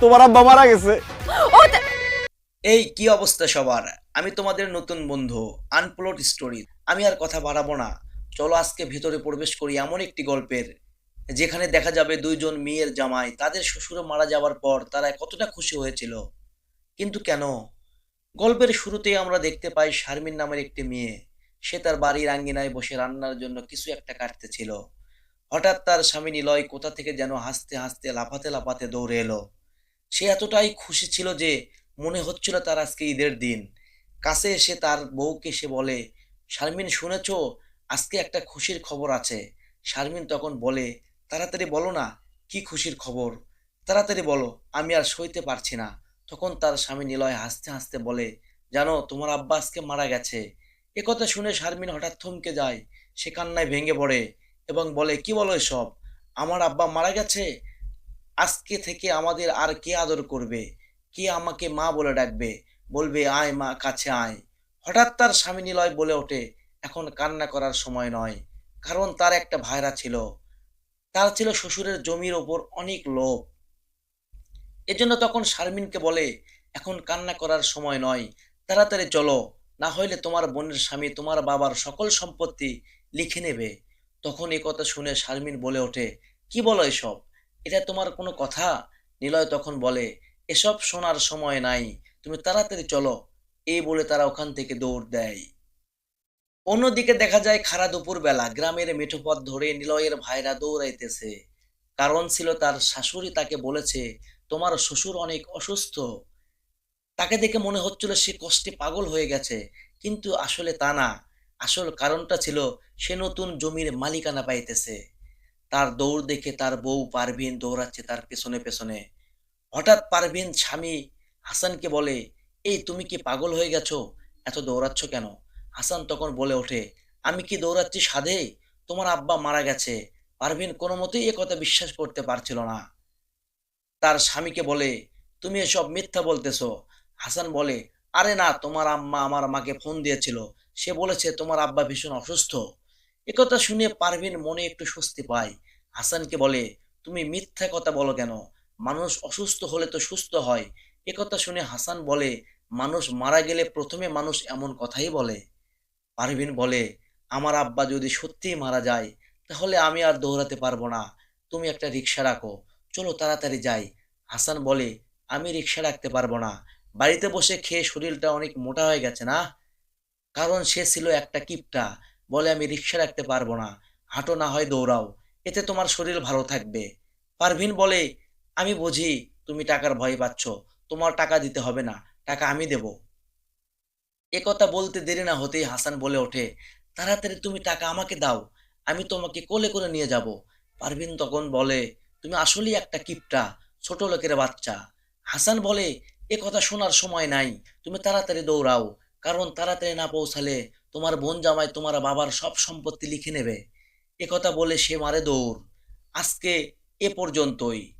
তোমার আব্বা মারা গেছে। এই কি অবস্থা সবার? আমি তোমাদের নতুন বন্ধু আনপ্লট স্টোরি আমি আর কথা বাড়াবো না। চলো আজকে ভেতরে প্রবেশ করি এমন একটি গল্পের যেখানে দেখা যাবে দুইজন মেয়ের জামাই তাদের শ্বশুর মারা যাওয়ার পর তারা কতটা খুশি হয়েছিল। কিন্তু কেন? গল্পের শুরুতেই আমরা দেখতে পাই শারমিন নামের একটি মেয়ে। সে তার বাড়ির আঙ্গিনায় বসে রান্নার জন্য কিছু একটা কাটতেছিল। হঠাৎ তার স্বামী নিলয় কোথা থেকে যেন হাসতে হাসতে লাফাতে লাফাতে দৌড়ে এলো। সে এতটাই খুশি ছিল যে মনে হচ্ছিল তার আজকে ঈদের দিন। কাছে এসে তার বউকে সে বলে, শারমিন, শুনেছ? আজকে একটা খুশির খবর আছে। শারমিন তখন বলে, তাড়াতাড়ি বলো না, কি খুশির খবর? তাড়াতাড়ি বলো, আমি আর সইতে পারছি না। তখন তার স্বামী নিলয় হাসতে হাসতে বলে, জানো, তোমার আব্বা আজকে মারা গেছে। এ কথা শুনে শারমিন হঠাৎ থমকে যায়, সে কান্নায় ভেঙে পড়ে এবং বলে, কি বলো এসব? আমার আব্বা মারা গেছে? আজকে থেকে আমাদের আর কে আদর করবে? কে আমাকে মা বলে ডাকবে? বলবে, আয় মা, কাছে আয়। হঠাৎ তার স্বামী নিলয় বলে ওঠে, এখন কান্না করার সময় নয়। কারণ তার একটা ভাইরা ছিল। তার ছিল শ্বশুরের জমির ওপর অনেক লোভ। এজন্য তখন শারমিনকে বলে, এখন কান্না করার সময় নয়, তাড়াতাড়ি চলো। না হইলে তোমার বোনের স্বামী তোমার বাবার সকল সম্পত্তি লিখে নেবে। তখন এ কথা শুনে শারমিন বলে ওঠে, কি বলো এসব? এটা তোমার কোনো কথা? নিলয় তখন বলে, এসব শোনার সময় নাই, তুমি তাড়াতাড়ি চলো। এই বলে তারা ওখান থেকে দৌড় দেয়। অন্যদিকে দেখা যায় খারা দুপুর বেলা গ্রামের মেঠো পথ ধরে নিলয়ের ভাইরা দৌড়াইতেছে। কারণ ছিল তার শাশুড়ি তাকে বলেছে, তোমার শ্বশুর অনেক অসুস্থ। তাকে দেখে মনে হচ্ছিল সে কষ্টে পাগল হয়ে গেছে, কিন্তু আসলে তা না। আসল কারণটা ছিল সে নতুন জমির মালিকানা পাইতেছে। তার দৌড় দেখে তার বউ পারভিন দৌড়াচ্ছে তার পেছনে পেছনে। হঠাৎ পারভিন স্বামী হাসানকে বলে, এই, তুমি কি পাগল হয়ে গেছো? এত দৌড়াচ্ছ কেন? হাসান তখন বলে ওঠে, আমি কি দৌড়াচ্ছি সাধে? তোমার আব্বা মারা গেছে। পারভিন কোনো মতেই এ কথা বিশ্বাস করতে পারছিল না। তার স্বামীকে বলে, তুমি এসব মিথ্যা বলতেছ। হাসান বলে, আরে না, তোমার আম্মা আমার মাকে ফোন দিয়েছিল। সে বলেছে, তোমার আব্বা ভীষণ অসুস্থ। একথা শুনে পারভিন মনে একটু স্বস্তি পায়। হাসানকে বলে, তুমি মিথ্যা কথা বলো কেন? মানুষ অসুস্থ হলে তো সুস্থ হয়। একথা শুনে হাসান বলে, মানুষ মারা গেলে প্রথমে মানুষ এমন কথাই বলে। পারভিন বলে, আমার আব্বা যদি সত্যিই মারা যায়, তাহলে আমি আর দৌড়াতে পারব না। তুমি একটা রিক্সা রাখো। চলো তাড়াতাড়ি যাই। হাসান বলে, আমি রিক্সা রাখতে পারব না। বাড়িতে বসে খেয়ে শরীরটা অনেক মোটা হয়ে গেছে না? কারণ সে ছিল একটা কিপটা। বলে আমি রিক্সা রাখতে পারব না। হাঁটো না হয় দৌড়াও। এতে তোমার শরীর ভালো থাকবে। পারভিন বলে, আমি বুঝি তুমি টাকার ভয় পাচ্ছ। তোমার টাকা দিতে হবে না। টাকা আমি দেব। এ কথা বলতে দেরি না হতেই হাসান বলে ওঠে, তাড়াতাড়ি তুমি টাকা আমাকে দাও। আমি তোমাকে কোলে করে নিয়ে যাব। পারভিন তখন বলে, তুমি আসলেই একটা কিপটা, ছোট লোকের বাচ্চা। হাসান বলে, এ কথা শোনার সময় নাই। তুমি তাড়াতাড়ি দৌড়াও। কারণ তাড়াতাড়ি না পৌঁছালে তোমার বোন জামাই তোমার বাবার সব সম্পত্তি লিখে নেবে। এ কথা বলে সে মারে দৌড়। আজকে এ পর্যন্তই।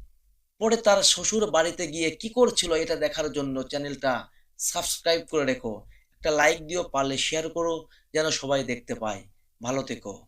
পরে তার শ্বশুর বাড়িতে গিয়ে কি করছিল এটা দেখার জন্য চ্যানেলটা সাবস্ক্রাইব করে রেখো। একটা লাইক দিও, পারলে শেয়ার করো, যেন সবাই দেখতে পায়। ভালো থেকো।